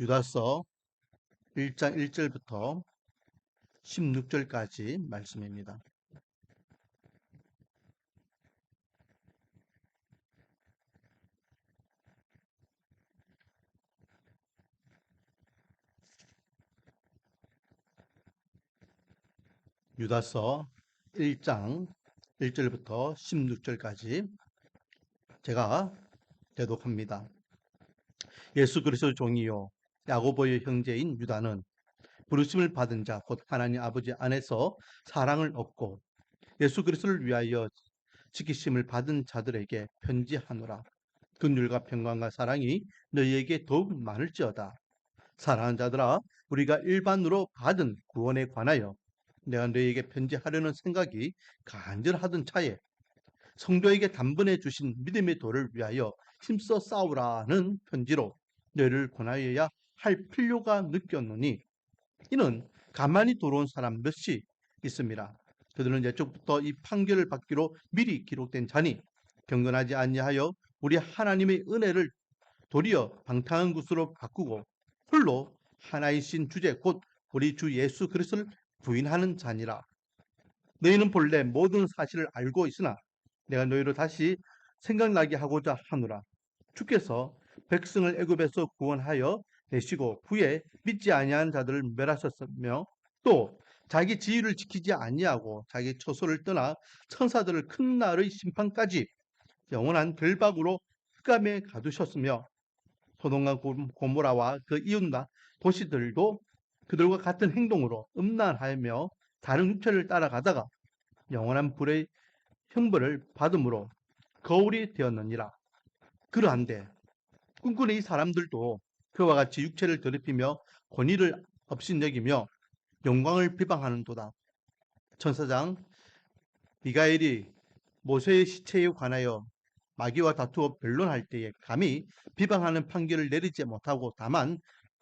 유다서 1장 1절부터 16절까지 말씀입니다. 유다서 1장 1절부터 16절까지 제가 대독합니다. 예수 그리스도 종이요 야고보의 형제인 유다는 부르심을 받은 자 곧 하나님 아버지 안에서 사랑을 얻고 예수 그리스도를 위하여 지키심을 받은 자들에게 편지하노라. 긍휼과 평강과 사랑이 너희에게 더욱 많을지어다. 사랑하는 자들아 우리가 일반으로 받은 구원에 관하여 내가 너희에게 편지하려는 생각이 간절하던 차에 성도에게 단번에 주신 믿음의 도를 위하여 힘써 싸우라는 편지로 너희를 권하여야 할 필요가 느꼈노니 이는 가만히 돌아온 사람 몇이 있습니다. 그들은 예쪽부터 이 판결을 받기로 미리 기록된 자니 경건하지 아니하여 우리 하나님의 은혜를 도리어 방탕한 것으로 바꾸고 홀로 하나이신 주제 곧 우리 주 예수 그리스도를 부인하는 자니라. 너희는 본래 모든 사실을 알고 있으나 내가 너희를 다시 생각나게 하고자 하노라. 주께서 백성을 애굽에서 구원하여 내시고 후에 믿지 아니한 자들을 멸하셨으며 또 자기 지위를 지키지 아니하고 자기 처소를 떠나 천사들을 큰 날의 심판까지 영원한 결박으로 흑암에 가두셨으며 소동과 고모라와 그 이웃과 도시들도 그들과 같은 행동으로 음란하며 다른 육체를 따라가다가 영원한 불의 형벌을 받음으로 거울이 되었느니라. 그러한데 꿈꾸는 이 사람들도 그와 같이 육체를 더럽히며 권위를 업신여기며 영광을 비방하는도다. 천사장 미가엘이 모세의 시체에 관하여 마귀와 다투어 변론할 때에 감히 비방하는 판결을 내리지 못하고 다만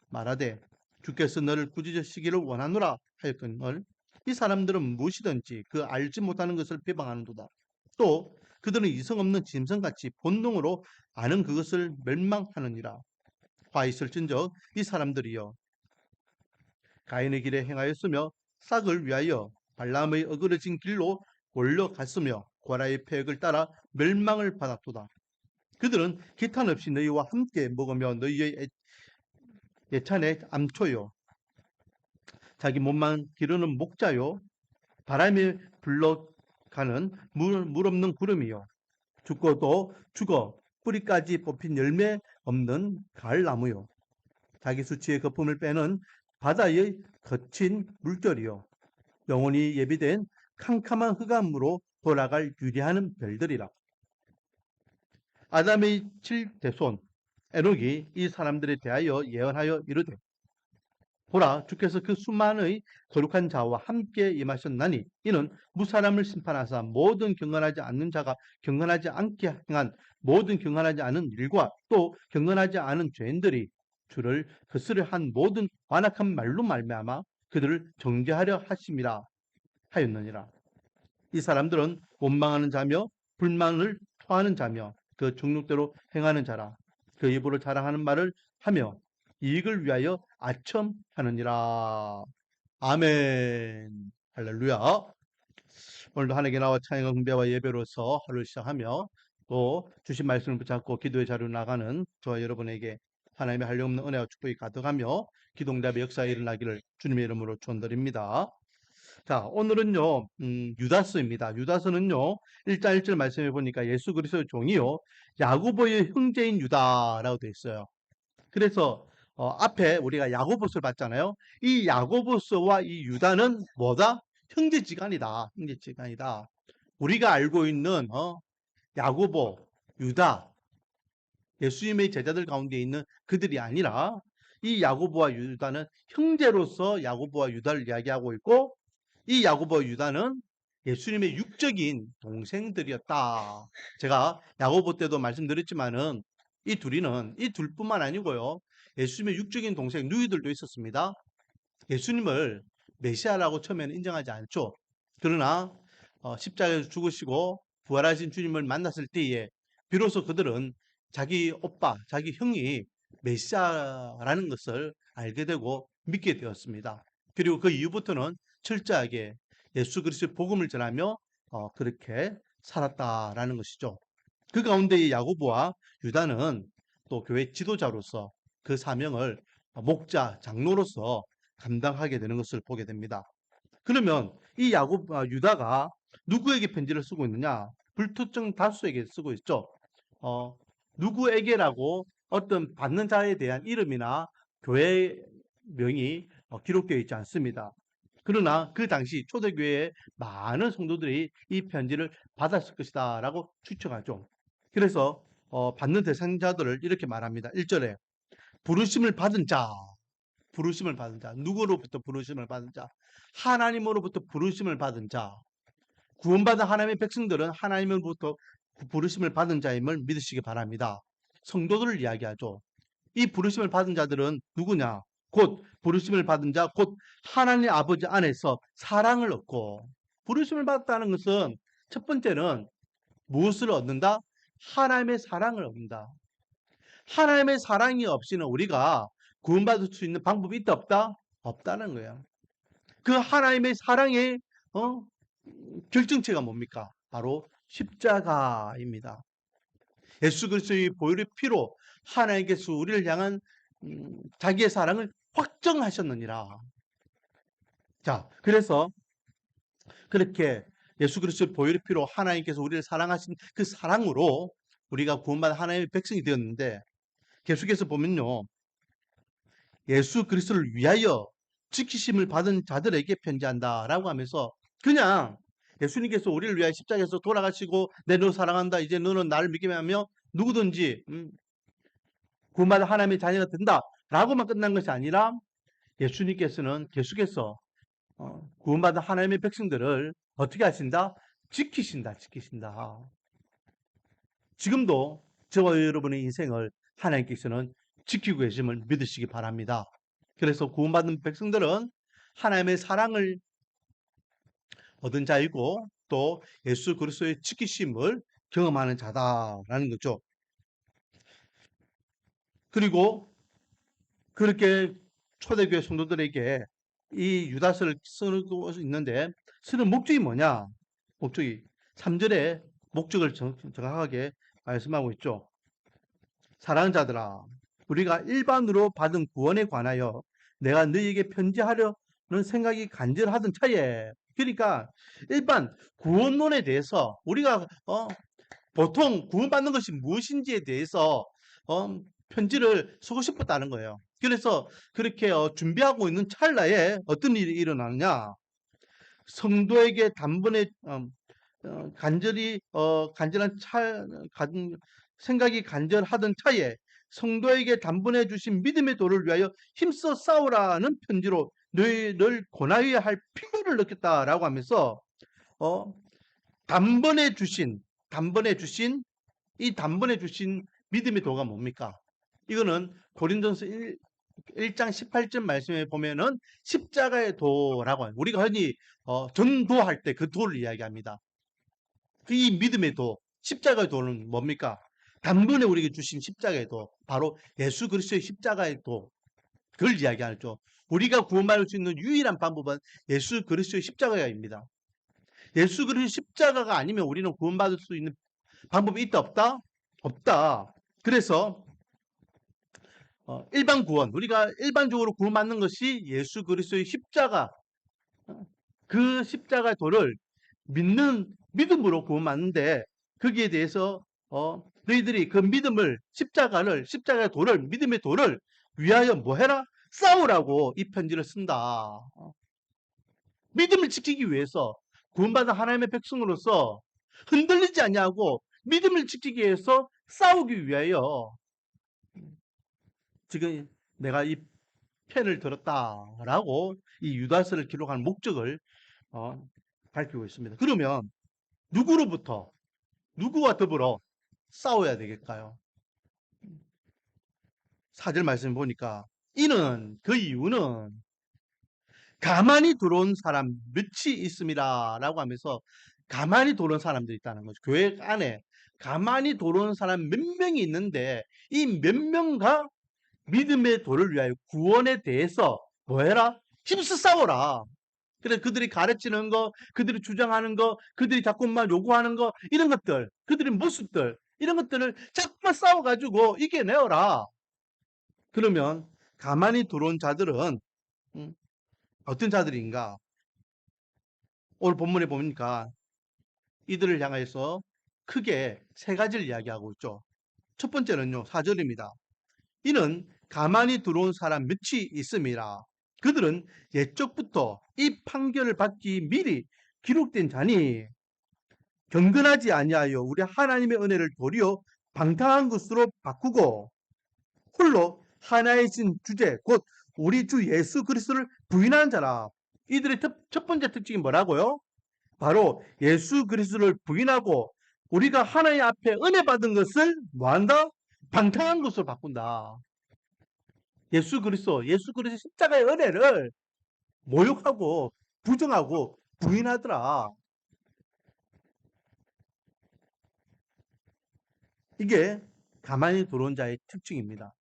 말하되 주께서 너를 꾸짖으시기를 원하노라 하였거늘 이 사람들은 무엇이든지 그 알지 못하는 것을 비방하는도다. 또 그들은 이성 없는 짐승같이 본능으로 아는 그것을 멸망하느니라. 화 있을진적 이 사람들이여. 가인의 길에 행하였으며 싹을 위하여 발람의 어그러진 길로 올려갔으며 고라의 폐역을 따라 멸망을 받았도다. 그들은 기탄 없이 너희와 함께 먹으며 너희의 예찬의 암초요. 자기 몸만 기르는 목자요. 바람에 불러가는 물, 물 없는 구름이요. 죽어도 죽어 뿌리까지 뽑힌 열매 없는 가을나무요. 자기 수치의 거품을 빼는 바다의 거친 물결이요. 영원히 예비된 캄캄한 흑암으로 돌아갈 유리하는 별들이라. 아담의 칠대손 에녹이 이 사람들에 대하여 예언하여 이르되 보라 주께서 그 수만의 거룩한 자와 함께 임하셨나니 이는 무사람을 심판하사 모든 경건하지 않는 자가 경건하지 않게 행한 모든 경건하지 않은 일과 또 경건하지 않은 죄인들이 주를 거스려 한 모든 완악한 말로 말미암아 그들을 정죄하려 하심이라 하였느니라. 이 사람들은 원망하는 자며 불만을 토하는 자며 그 정욕대로 행하는 자라. 그 입으로 자랑하는 말을 하며 이익을 위하여 아첨하느니라. 아멘. 할렐루야. 오늘도 하나님께 나와 찬양과 공배와 예배로서 하루를 시작하며 또 주신 말씀을 붙잡고 기도의 자리로 나가는 저와 여러분에게 하나님의 한량없는 은혜와 축복이 가득하며 기동답의 역사에 일어나기를 주님의 이름으로 축원드립니다. 자, 오늘은요, 음, 유다서입니다. 유다서는요, 1장 1절 말씀해 보니까 예수 그리스도의 종이요, 야고보의 형제인 유다라고 되어 있어요. 그래서 어, 앞에 우리가 야고보서를 봤잖아요. 이 야고보서와 이 유다는 뭐다? 형제지간이다. 형제지간이다. 우리가 알고 있는 어, 야고보, 유다, 예수님의 제자들 가운데 있는 그들이 아니라 이 야고보와 유다는 형제로서 야고보와 유다를 이야기하고 있고 이 야고보와 유다는 예수님의 육적인 동생들이었다. 제가 야고보 때도 말씀드렸지만은 이 둘이는 이 둘뿐만 아니고요. 예수님의 육적인 동생 누이들도 있었습니다. 예수님을 메시아라고 처음에는 인정하지 않죠. 그러나 어, 십자가에서 죽으시고 부활하신 주님을 만났을 때에 비로소 그들은 자기 오빠, 자기 형이 메시아라는 것을 알게 되고 믿게 되었습니다. 그리고 그 이후부터는 철저하게 예수 그리스도의 복음을 전하며 어, 그렇게 살았다라는 것이죠. 그 가운데 이 야고보와 유다는 또 교회 지도자로서 그 사명을 목자, 장로로서 감당하게 되는 것을 보게 됩니다. 그러면 이 야곱 아, 유다가 누구에게 편지를 쓰고 있느냐? 불특정 다수에게 쓰고 있죠. 어, 누구에게라고 어떤 받는 자에 대한 이름이나 교회 명이 어, 기록되어 있지 않습니다. 그러나 그 당시 초대교회의 많은 성도들이 이 편지를 받았을 것이다 라고 추측하죠. 그래서 어, 받는 대상자들을 이렇게 말합니다. 1절에 부르심을 받은 자, 부르심을 받은 자, 누구로부터 부르심을 받은 자, 하나님으로부터 부르심을 받은 자, 구원받은 하나님의 백성들은 하나님으로부터 부르심을 받은 자임을 믿으시기 바랍니다. 성도들을 이야기하죠. 이 부르심을 받은 자들은 누구냐? 곧 부르심을 받은 자, 곧 하나님 아버지 안에서 사랑을 얻고 부르심을 받았다는 것은 첫 번째는 무엇을 얻는다? 하나님의 사랑을 얻는다. 하나님의 사랑이 없이는 우리가 구원받을 수 있는 방법이 있다 없다? 없다는 거예요. 그 하나님의 사랑의 어? 결정체가 뭡니까? 바로 십자가입니다. 예수 그리스도의 보혈의 피로 하나님께서 우리를 향한 음, 자기의 사랑을 확정하셨느니라. 자, 그래서 그렇게 예수 그리스도의 보혈의 피로 하나님께서 우리를 사랑하신 그 사랑으로 우리가 구원받은 하나님의 백성이 되었는데 계속해서 보면요. 예수 그리스도를 위하여 지키심을 받은 자들에게 편지한다라고 하면서 그냥 예수님께서 우리를 위하여 십자가에서 돌아가시고 내 너 사랑한다. 이제 너는 나를 믿기만 하며 누구든지 음, 구원받은 하나님의 자녀가 된다라고만 끝난 것이 아니라 예수님께서는 계속해서 어, 구원받은 하나님의 백성들을 어떻게 하신다? 지키신다, 지키신다. 지금도 저와 여러분의 인생을 하나님께서는 지키고 계심을 믿으시기 바랍니다. 그래서 구원받은 백성들은 하나님의 사랑을 얻은 자이고 또 예수 그리스도의 지키심을 경험하는 자다라는 거죠. 그리고 그렇게 초대교회 성도들에게 이 유다서를 쓰고 있는데 쓰는 목적이 뭐냐? 목적이 3절에 목적을 정확하게 말씀하고 있죠. 사랑하는 자들아, 우리가 일반으로 받은 구원에 관하여 내가 너희에게 편지하려는 생각이 간절하던 차에 그러니까 일반 구원론에 대해서 우리가 어, 보통 구원받는 것이 무엇인지에 대해서 어, 편지를 쓰고 싶었다는 거예요. 그래서 그렇게 어, 준비하고 있는 찰나에 어떤 일이 일어나느냐? 성도에게 단번에 어, 어, 간절히 어, 간절한 차 간, 생각이 간절하던 차에 성도에게 단번에 주신 믿음의 도를 위하여 힘써 싸우라는 편지로 너희를 고나해야 할 필요를 느꼈다라고 하면서 어 단번에 주신 단번에 주신 이 단번에 주신 믿음의 도가 뭡니까? 이거는 고린도서 1, 1장 18절 말씀에 보면은 십자가의 도라고 해요. 우리가 흔히 어, 전도할 때 그 도를 이야기합니다. 그이 믿음의 도, 십자가의 도는 뭡니까? 단번에 우리에게 주신 십자가의 도, 바로 예수 그리스도의 십자가의 도, 그걸 이야기하죠. 우리가 구원받을 수 있는 유일한 방법은 예수 그리스도의 십자가입니다. 예수 그리스도의 십자가가 아니면 우리는 구원받을 수 있는 방법이 있다 없다? 없다. 그래서 어, 일반 구원, 우리가 일반적으로 구원받는 것이 예수 그리스도의 십자가, 그 십자가 도를 믿는 믿음으로 구원받는데 거기에 대해서 어, 너희들이 그 믿음을 십자가를 십자가의 도를 믿음의 도를 위하여 뭐 해라? 싸우라고 이 편지를 쓴다. 어. 믿음을 지키기 위해서 구원받은 하나님의 백성으로서 흔들리지 않냐고 믿음을 지키기 위해서 싸우기 위하여 지금 내가 이 펜을 들었다라고 이 유다서를 기록한 목적을 어, 밝히고 있습니다. 그러면 누구로부터 누구와 더불어 싸워야 되겠까요? 사절 말씀 보니까 이는 그 이유는 가만히 들어온 사람 몇이 있습니다. 라고 하면서 가만히 들어온 사람들이 있다는 거죠. 교회 안에 가만히 들어온 사람 몇 명이 있는데 이 몇 명과 믿음의 도를 위하여 구원에 대해서 뭐해라? 힘써 싸워라. 그래 그들이 가르치는 거, 그들이 주장하는 거, 그들이 자꾸만 요구하는 거 이런 것들, 그들의 모습들 이런 것들을 자꾸만 싸워가지고 이겨내어라. 그러면 가만히 들어온 자들은 음, 어떤 자들인가? 오늘 본문에 보니까 이들을 향해서 크게 세 가지를 이야기하고 있죠. 첫 번째는요, 4절입니다. 이는 가만히 들어온 사람 몇이 있음이라. 그들은 옛적부터 이 판결을 받기 미리 기록된 자니 경건하지 아니하여 우리 하나님의 은혜를 도리어 방탕한 것으로 바꾸고 홀로 하나의 신 주제 곧 우리 주 예수 그리스도를 부인하는 자라. 이들의 첫, 첫 번째 특징이 뭐라고요? 바로 예수 그리스도를 부인하고 우리가 하나님 앞에 은혜 받은 것을 뭐한다? 방탕한 것으로 바꾼다. 예수 그리스도, 예수 그리스도 십자가의 은혜를 모욕하고 부정하고 부인하더라. 이게 가만히 들어온 자의 특징입니다.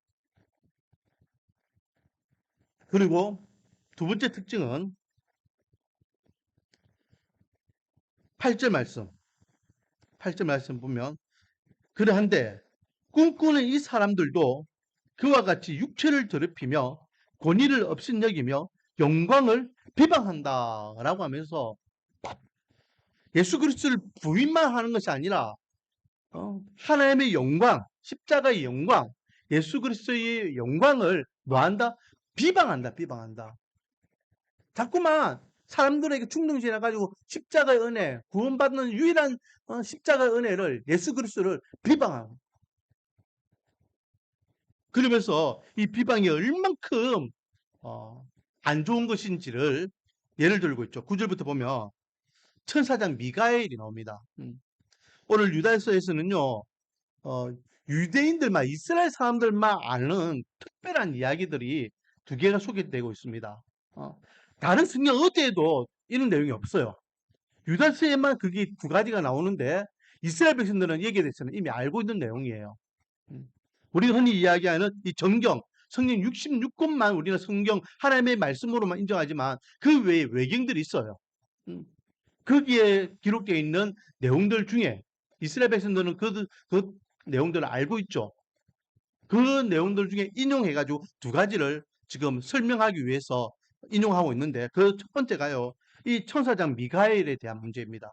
그리고 두 번째 특징은 8절 말씀. 8절 말씀 보면 그러한데 꿈꾸는 이 사람들도 그와 같이 육체를 더럽히며 권위를 없인 여기며 영광을 비방한다 라고 하면서 예수 그리스도를 부인만 하는 것이 아니라 어, 하나님의 영광, 십자가의 영광, 예수 그리스도의 영광을 뭐한다? 비방한다, 비방한다. 자꾸만 사람들에게 충동지나 가지고 십자가의 은혜, 구원받는 유일한 어, 십자가의 은혜를 예수 그리스도를 비방하고 그러면서 이 비방이 얼만큼 어, 안 좋은 것인지를 예를 들고 있죠. 구절부터 보면 천사장 미가엘이 나옵니다. 음. 오늘 유다서에서는요, 어, 유대인들만 이스라엘 사람들만 아는 특별한 이야기들이 두 개가 소개되고 있습니다. 어, 다른 성경 어디에도 이런 내용이 없어요. 유다서에만 그게 두 가지가 나오는데 이스라엘 백성들은 여기에 대해서는 이미 알고 있는 내용이에요. 음. 우리가 흔히 이야기하는 이 정경, 성경 66권만 우리가 성경 하나님의 말씀으로만 인정하지만 그 외에 외경들이 있어요. 음. 거기에 기록되어 있는 내용들 중에 이스라엘 백성들은 그, 그 내용들을 알고 있죠. 그 내용들 중에 인용해가지고 두 가지를 지금 설명하기 위해서 인용하고 있는데 그 첫 번째가요. 이 천사장 미가엘에 대한 문제입니다.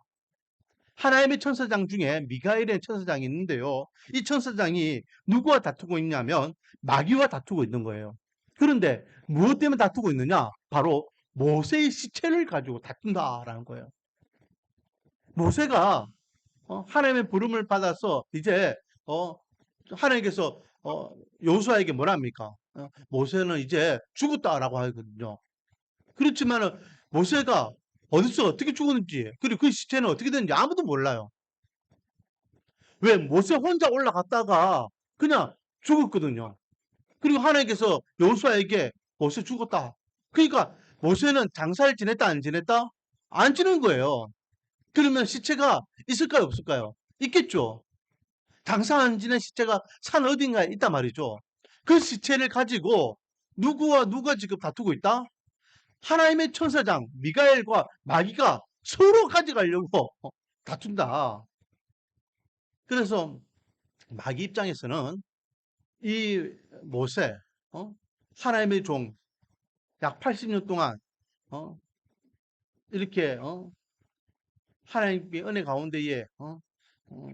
하나님의 천사장 중에 미가엘의 천사장이 있는데요. 이 천사장이 누구와 다투고 있냐면 마귀와 다투고 있는 거예요. 그런데 무엇 때문에 다투고 있느냐? 바로 모세의 시체를 가지고 다툰다라는 거예요. 모세가 어, 하나님의 부름을 받아서 이제 어, 하나님께서 어, 요수아에게 뭐랍니까? 어, 모세는 이제 죽었다라고 하거든요. 그렇지만 모세가 어디서 어떻게 죽었는지 그리고 그 시체는 어떻게 됐는지 아무도 몰라요. 왜 모세 혼자 올라갔다가 그냥 죽었거든요. 그리고 하나님께서 여호수아에게 모세 죽었다. 그러니까 모세는 장사를 지냈다 안 지냈다? 안 지낸 거예요. 그러면 시체가 있을까요 없을까요? 있겠죠. 안 지낸 시체가 산 어딘가에 있단 말이죠. 그 시체를 가지고 누구와 누가 지금 다투고 있다? 하나님의 천사장 미가엘과 마귀가 서로 가져가려고 다툰다. 그래서 마귀 입장에서는 이 모세, 어? 하나님의 종, 약 80년 동안 어? 이렇게 어? 하나님의 은혜 가운데에 어? 어,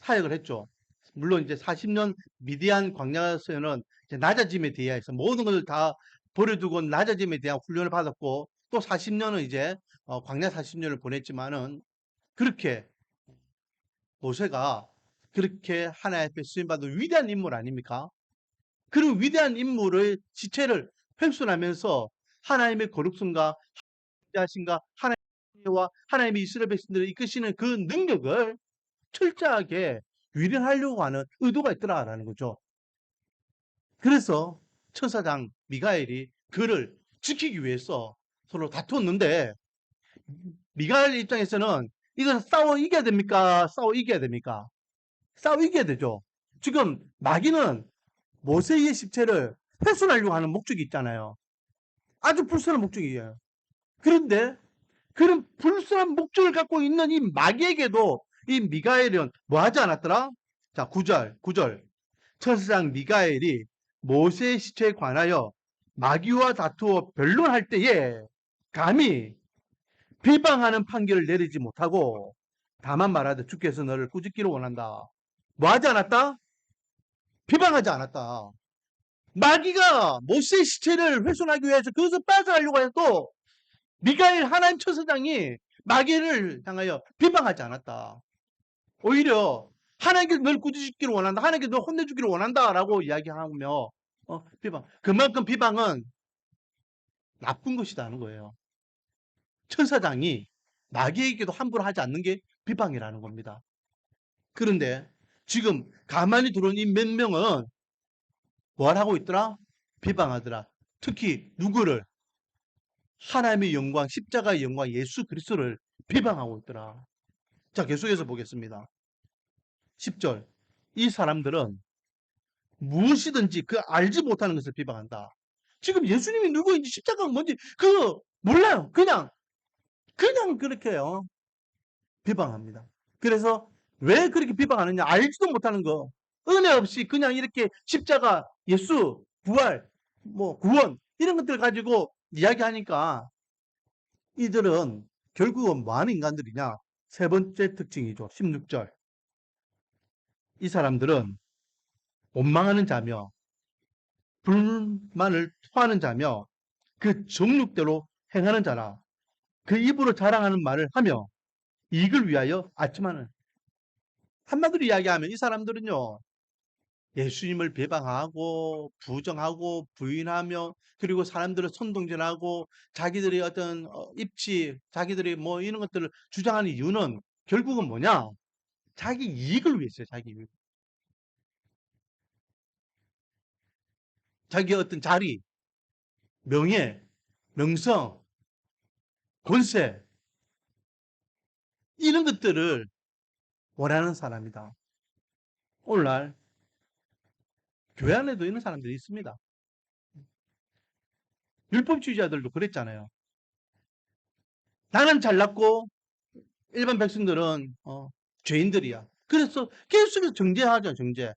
사역을 했죠. 물론 이제 40년 미디안 광야에서는 낮아짐에 대해서 모든 것을 다 버려두고 낮아짐에 대한 훈련을 받았고 또 40년은 이제 어, 광야 40년을 보냈지만은 그렇게 모세가 그렇게 하나님 앞에 쓰임받은 위대한 인물 아닙니까? 그런 위대한 인물의 지체를 횡순하면서 하나님의 거룩성과 자신과 하나님 과 하나님의 이스라엘 백성들을 이끄시는 그 능력을 철저하게 위련하려고 하는 의도가 있더라라는 거죠. 그래서 천사장 미가엘이 그를 지키기 위해서 서로 다투었는데 미가엘 입장에서는 이건 싸워 이겨야 됩니까? 싸워 이겨야 됩니까? 싸워 이겨야 되죠. 지금 마귀는 모세의 십체를 훼손하려고 하는 목적이 있잖아요. 아주 불순한 목적이에요. 그런데 그런 불순한 목적을 갖고 있는 이 마귀에게도 이 미가엘은 뭐 하지 않았더라? 자, 9절, 9절. 천사장 미가엘이 모세의 시체에 관하여 마귀와 다투어 변론할 때에 감히 비방하는 판결을 내리지 못하고 다만 말하되 주께서 너를 꾸짖기를 원한다. 뭐 하지 않았다? 비방하지 않았다. 마귀가 모세의 시체를 훼손하기 위해서 그것을 빠져나려고 해도 미가엘 하나님 천사장이 마귀를 향하여 비방하지 않았다. 오히려 하나님께서 널 꾸짖기를 원한다. 하나님께서 널 혼내주기를 원한다라고 이야기하며 어, 비방. 그만큼 비방은 나쁜 것이라는 거예요. 천사장이 마귀에게도 함부로 하지 않는 게 비방이라는 겁니다. 그런데 지금 가만히 들어온 이 몇 명은 뭘 하고 있더라? 비방하더라. 특히 누구를? 하나님의 영광, 십자가의 영광, 예수 그리스도를 비방하고 있더라. 자, 계속해서 보겠습니다. 10절. 이 사람들은 무엇이든지 그 알지 못하는 것을 비방한다. 지금 예수님이 누구인지 십자가가 뭔지 그거 몰라요. 그냥 그냥 그렇게 해요. 비방합니다. 그래서 왜 그렇게 비방하느냐? 알지도 못하는 거. 은혜 없이 그냥 이렇게 십자가, 예수, 부활, 뭐 구원 이런 것들 가지고 이야기하니까 이들은 결국은 뭐 하는 인간들이냐? 세 번째 특징이죠. 16절. 이 사람들은 원망하는 자며 불만을 토하는 자며 그 정육대로 행하는 자라. 그 입으로 자랑하는 말을 하며 이익을 위하여 아침하는 한마디로 이야기하면 이 사람들은요 예수님을 비방하고 부정하고 부인하며 그리고 사람들을 선동질하고 자기들이 어떤 어, 입지 자기들이 뭐 이런 것들을 주장하는 이유는 결국은 뭐냐 자기 이익을 위해서요 자기 이익 자기의 어떤 자리 명예 명성 권세 이런 것들을 원하는 사람이다. 오늘날 교회 안에도 이런 사람들이 있습니다. 율법주의자들도 그랬잖아요. 나는 잘났고 일반 백성들은 어, 죄인들이야. 그래서 계속해서 정죄하죠, 정죄.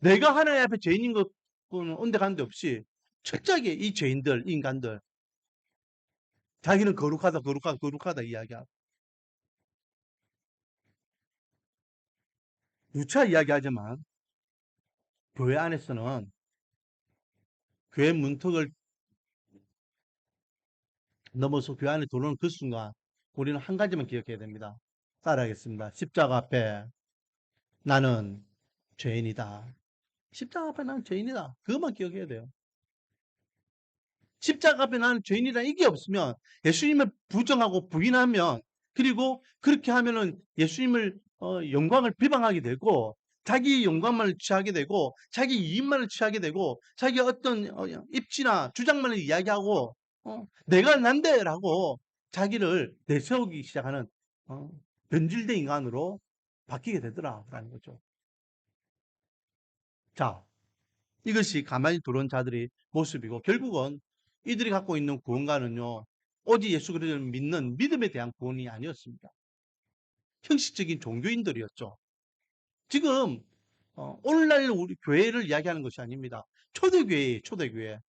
내가 하나님 앞에 죄인인 것은 온데간데 없이 철저하게 이 죄인들, 인간들 자기는 거룩하다, 거룩하다, 거룩하다 이야기하고 누차 이야기하지만 교회 안에서는 교회 문턱을 넘어서 교회 안에 들어오는 그 순간 우리는 한 가지만 기억해야 됩니다. 따라하겠습니다. 십자가 앞에 나는 죄인이다. 십자가 앞에 나는 죄인이다. 그것만 기억해야 돼요. 십자가 앞에 나는 죄인이다. 이게 없으면 예수님을 부정하고 부인하면 그리고 그렇게 하면은 예수님을 어, 영광을 비방하게 되고 자기 영광만을 취하게 되고 자기 이익만을 취하게 되고 자기 어떤 어, 입지나 주장만을 이야기하고 어, 내가 난데라고 자기를 내세우기 시작하는 어, 변질된 인간으로 바뀌게 되더라라는 거죠. 자, 이것이 가만히 들어온 자들의 모습이고 결국은 이들이 갖고 있는 구원가는요. 오직 예수 그리스도를 믿는 믿음에 대한 구원이 아니었습니다. 형식적인 종교인들이었죠. 지금 어, 오늘날 우리 교회를 이야기하는 것이 아닙니다. 초대교회예요. 초대교회.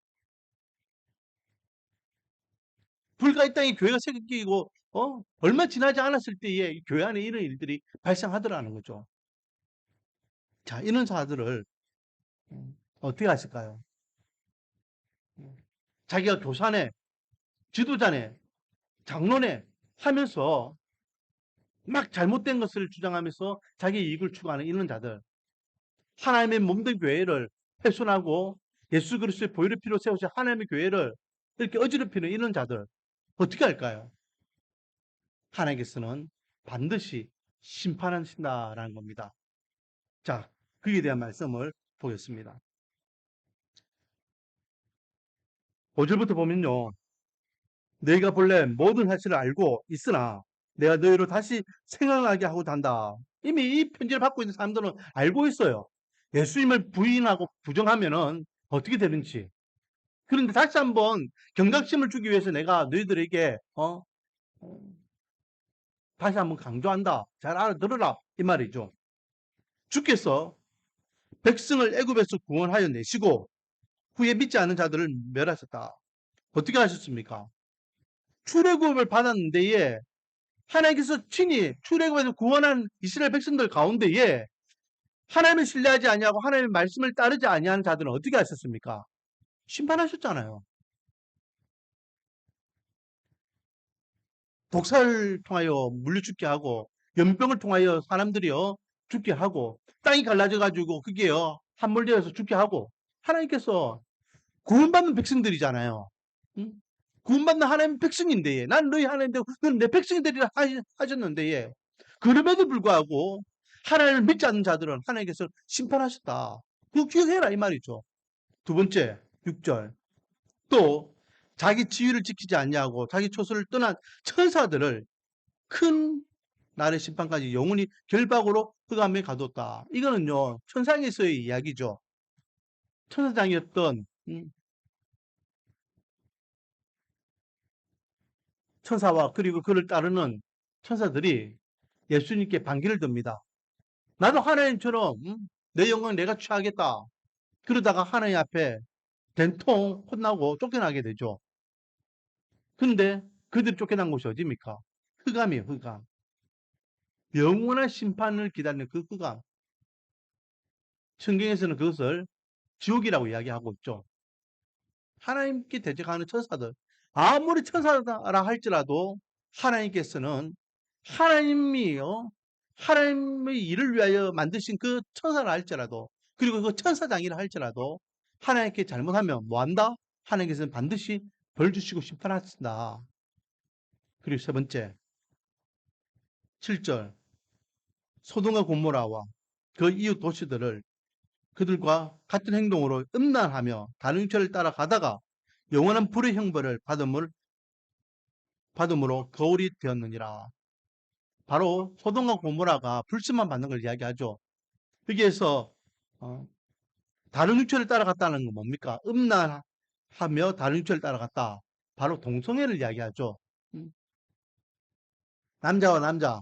불과 이 땅에 교회가 생기고 어, 얼마 지나지 않았을 때에 교회 안에 이런 일들이 발생하더라는 거죠. 자, 이런 사들을 음, 어떻게 하실까요? 자기가 교사네, 지도자네, 장로네 하면서 막 잘못된 것을 주장하면서 자기 이익을 추구하는 이런 자들. 하나님의 몸된 교회를 훼손하고 예수 그리스도의 보혈의 피로 세우신 하나님의 교회를 이렇게 어지럽히는 이런 자들. 어떻게 할까요? 하나님께서는 반드시 심판하신다라는 겁니다. 자, 그에 대한 말씀을 보겠습니다. 5절부터 보면요. 내가 본래 모든 사실을 알고 있으나 내가 너희로 다시 생각나게 하고 단다. 이미 이 편지를 받고 있는 사람들은 알고 있어요. 예수님을 부인하고 부정하면은 어떻게 되는지. 그런데 다시 한번 경각심을 주기 위해서 내가 너희들에게 어, 어, 다시 한번 강조한다. 잘 알아들어라 이 말이죠. 주께서 백성을 애굽에서 구원하여 내시고 후에 믿지 않은 자들을 멸하셨다. 어떻게 하셨습니까? 출애굽을 받았는데에 하나님께서 친히 출애굽에서 구원한 이스라엘 백성들 가운데에 하나님을 신뢰하지 아니하고 하나님의 말씀을 따르지 아니하는 자들은 어떻게 하셨습니까? 심판하셨잖아요. 독사를 통하여 물려 죽게 하고 연병을 통하여 사람들이요 죽게 하고 땅이 갈라져 가지고 그게요 함몰되어서 죽게 하고 하나님께서 구원받는 백성들이잖아요. 응? 구원받는 하나님 백성인데 난 너희 하나님인데 너는 내 백성들이라 하셨는데 예. 그럼에도 불구하고 하나님을 믿지 않는 자들은 하나님께서 심판하셨다. 그거 기억해라 이 말이죠. 두 번째 6절 또 자기 지위를 지키지 않냐고 자기 초소를 떠난 천사들을 큰 날의 심판까지 영원히 결박으로 흑암에 가뒀다. 이거는요 천상에서의 이야기죠. 천사장이었던 음, 천사와 그리고 그를 따르는 천사들이 예수님께 반기를 듭니다. 나도 하나님처럼 음, 내 영광 내가 취하겠다. 그러다가 하나님 앞에 된통 혼나고 쫓겨나게 되죠. 근데 그들이 쫓겨난 곳이 어디입니까? 흑암이에요, 흑암. 영원한 심판을 기다리는 그 흑암. 성경에서는 그것을 지옥이라고 이야기하고 있죠. 하나님께 대적하는 천사들. 아무리 천사라 할지라도 하나님께서는 하나님이요. 하나님의 일을 위하여 만드신 그 천사라 할지라도 그리고 그 천사장이라 할지라도 하나님께 잘못하면 뭐한다? 하나님께서는 반드시 벌 주시고 심판하신다. 그리고 세 번째 7절 소동과 고모라와 그 이웃 도시들을 그들과 같은 행동으로 음란하며 다른 육체를 따라가다가 영원한 불의 형벌을 받음을 받음으로 거울이 되었느니라. 바로 소동과 고모라가 불신만 받는 걸 이야기하죠. 여기에서 어, 다른 육체를 따라갔다는 건 뭡니까? 음란하며 다른 육체를 따라갔다. 바로 동성애를 이야기하죠. 음. 남자와 남자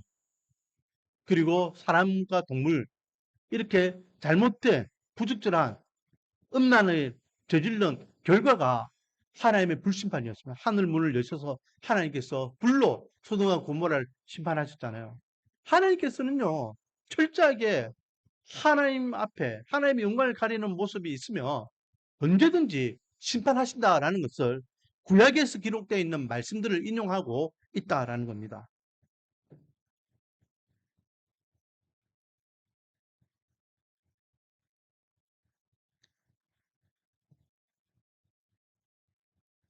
그리고 사람과 동물 이렇게 잘못된 부적절한 음란을 저질른 결과가 하나님의 불심판이었습니다. 하늘 문을 여셔서 하나님께서 불로 소동과 고모라를 심판하셨잖아요. 하나님께서는요 철저하게 하나님 앞에 하나님의 영광을 가리는 모습이 있으면 언제든지 심판하신다라는 것을 구약에서 기록되어 있는 말씀들을 인용하고 있다라는 겁니다.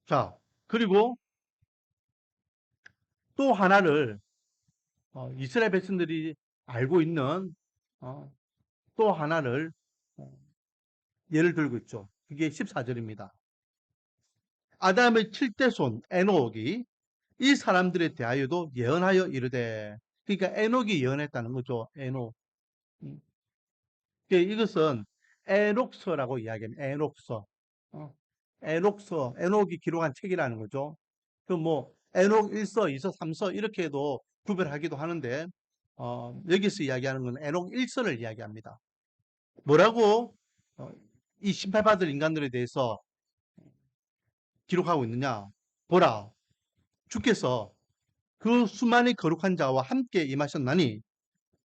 자, 그리고 또 하나를 어, 이스라엘 백성들이 알고 있는 어, 또 하나를 어, 예를 들고 있죠. 그게 14절입니다. 아담의 7대 손 에녹이 이 사람들에 대하여도 예언하여 이르되 그러니까 에녹이 예언했다는 거죠. 에녹. 음. 그러니까 이것은 에녹서라고 이야기합니다. 에녹서. 어. 에녹서, 에녹이 기록한 책이라는 거죠. 그뭐 에녹 1서, 2서, 3서 이렇게도 구별하기도 하는데 어, 여기서 이야기하는 건 에녹 1서를 이야기합니다. 뭐라고 어, 이 심판받을 인간들에 대해서 기록하고 있느냐? 보라, 주께서 그 수많은 거룩한 자와 함께 임하셨나니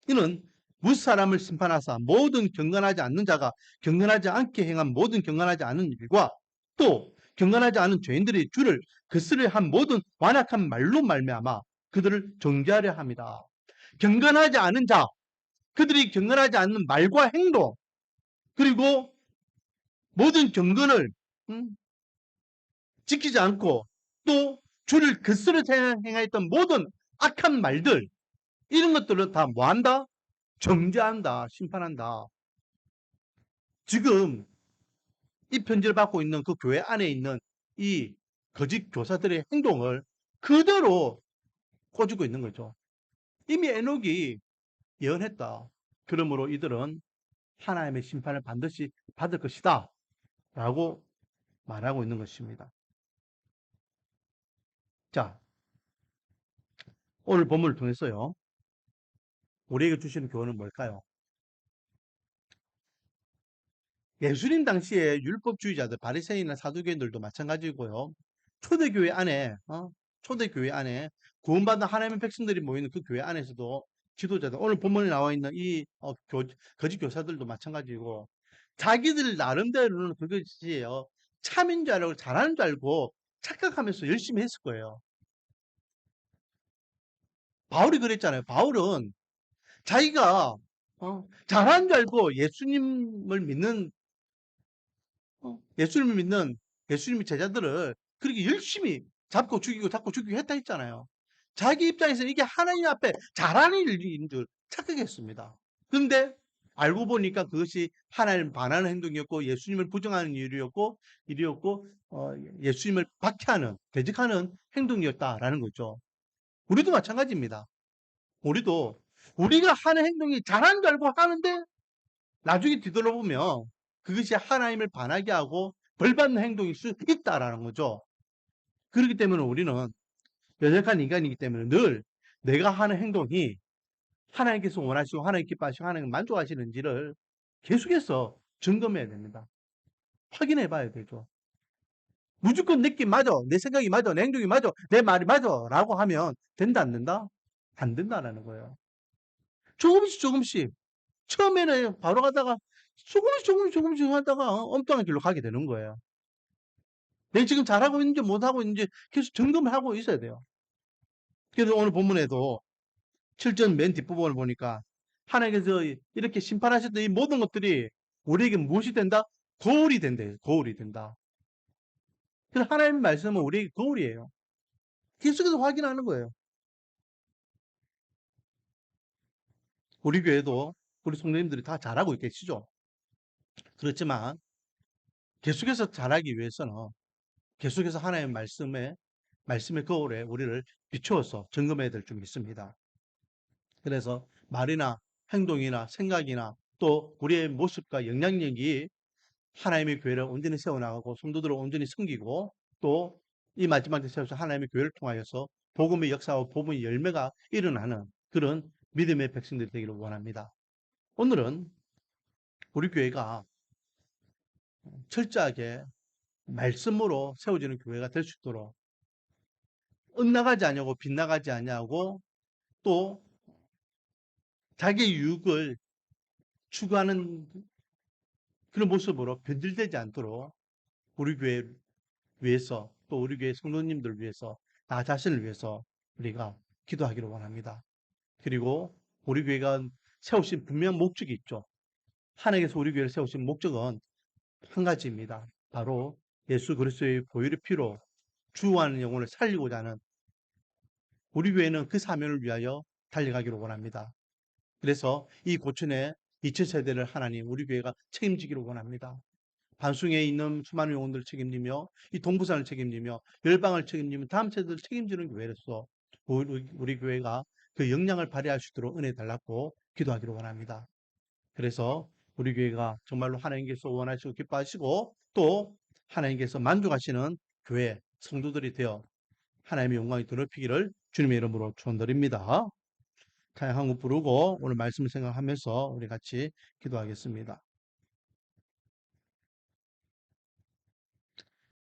이는 무사람을 심판하사 모든 경건하지 않는 자가 경건하지 않게 행한 모든 경건하지 않은 일과 또 경건하지 않은 죄인들의 주를 그스를 한 모든 완악한 말로 말미암아 그들을 정죄하려 합니다. 경건하지 않은 자, 그들이 경건하지 않는 말과 행동, 그리고 모든 경건을 음, 지키지 않고 또 주를 그스를 행하였던 모든 악한 말들 이런 것들은 다 뭐한다? 정죄한다, 심판한다. 지금 이 편지를 받고 있는 그 교회 안에 있는 이 거짓 교사들의 행동을 그대로 꽂고 있는 거죠. 이미 에녹이 예언했다. 그러므로 이들은 하나님의 심판을 반드시 받을 것이다. 라고 말하고 있는 것입니다. 자, 오늘 본문을 통해서요. 우리에게 주시는 교훈은 뭘까요? 예수님 당시에 율법주의자들, 바리새인이나 사두개인들도 마찬가지고요. 초대교회 안에 어? 초대교회 안에 구원받은 하나님의 백성들이 모이는 그 교회 안에서도 지도자들, 오늘 본문에 나와 있는 이 어, 교, 거짓 교사들도 마찬가지고 자기들 나름대로는 그것이에요. 참인 줄 알고 잘하는 줄 알고 착각하면서 열심히 했을 거예요. 바울이 그랬잖아요. 바울은 자기가 어, 잘하는 줄 알고 예수님을 믿는 어, 예수님을 믿는 예수님의 제자들을 그렇게 열심히 잡고 죽이고 잡고 죽이고 했다 했잖아요. 자기 입장에서는 이게 하나님 앞에 잘하는 일인 줄 착각했습니다. 그런데 알고 보니까 그것이 하나님 반하는 행동이었고 예수님을 부정하는 일이었고 일이었고 어, 예수님을 박해하는 대적하는 행동이었다라는 거죠. 우리도 마찬가지입니다. 우리도 우리가 하는 행동이 잘하는 줄 알고 하는데 나중에 뒤돌아보면 그것이 하나님을 반하게 하고 벌받는 행동일 수 있다라는 거죠. 그렇기 때문에 우리는 연약한 인간이기 때문에 늘 내가 하는 행동이 하나님께서 원하시고 하나님 기뻐하시고 하나님 만족하시는지를 계속해서 점검해야 됩니다. 확인해 봐야 되죠. 무조건 느낌 맞아, 내 생각이 맞아, 내 행동이 맞아, 내 말이 맞아 라고 하면 된다 안 된다? 안 된다라는 거예요. 조금씩 조금씩 처음에는 바로 가다가 조금씩 조금씩 조금씩 하다가 엉뚱한 길로 가게 되는 거예요. 내가 지금 잘하고 있는지 못하고 있는지 계속 점검을 하고 있어야 돼요. 그래서 오늘 본문에도 7전 맨 뒷부분을 보니까 하나님께서 이렇게 심판하셨던 이 모든 것들이 우리에게 무엇이 된다? 거울이 된대. 거울이 된다. 그래서 하나님의 말씀은 우리에게 거울이에요. 계속해서 확인하는 거예요. 우리 교회도 우리 성도님들이 다 잘하고 있겠죠. 그렇지만 계속해서 잘하기 위해서는 계속해서 하나님의 말씀에 말씀의 거울에 우리를 비추어서 점검해야 될 줄 믿습니다. 그래서 말이나 행동이나 생각이나 또 우리의 모습과 영향력이 하나님의 교회를 온전히 세워나가고 성도들을 온전히 섬기고 또 이 마지막 때 세워서 하나님의 교회를 통하여서 복음의 역사와 복음의 열매가 일어나는 그런 믿음의 백성들이 되기를 원합니다. 오늘은 우리 교회가 철저하게 말씀으로 세워지는 교회가 될 수 있도록 엇나가지 않냐고 빗나가지 않냐고 또 자기 유익을 추구하는 그런 모습으로 변질되지 않도록 우리 교회 위해서 또 우리 교회 성도님들 위해서 나 자신을 위해서 우리가 기도하기를 원합니다. 그리고 우리 교회가 세우신 분명한 목적이 있죠. 하나님께서 우리 교회를 세우신 목적은 한 가지입니다. 바로 예수 그리스도의 보혈의 피로 주하는 영혼을 살리고자 하는 우리 교회는 그 사명을 위하여 달려가기를 원합니다. 그래서 이 고천의 2차 세대를 하나님 우리 교회가 책임지기를 원합니다. 반숭에 있는 수많은 영혼들을 책임지며 이 동부산을 책임지며 열방을 책임지며 다음 세대를 책임지는 교회로서 우리, 우리 교회가 그 역량을 발휘할 수 있도록 은혜 달라고 기도하기를 원합니다. 그래서 우리 교회가 정말로 하나님께서 원하시고 기뻐하시고 또 하나님께서 만족하시는 교회 성도들이 되어 하나님의 영광이 드높이기를 주님의 이름으로 축원드립니다. 찬양 한 곡 부르고 오늘 말씀을 생각하면서 우리 같이 기도하겠습니다.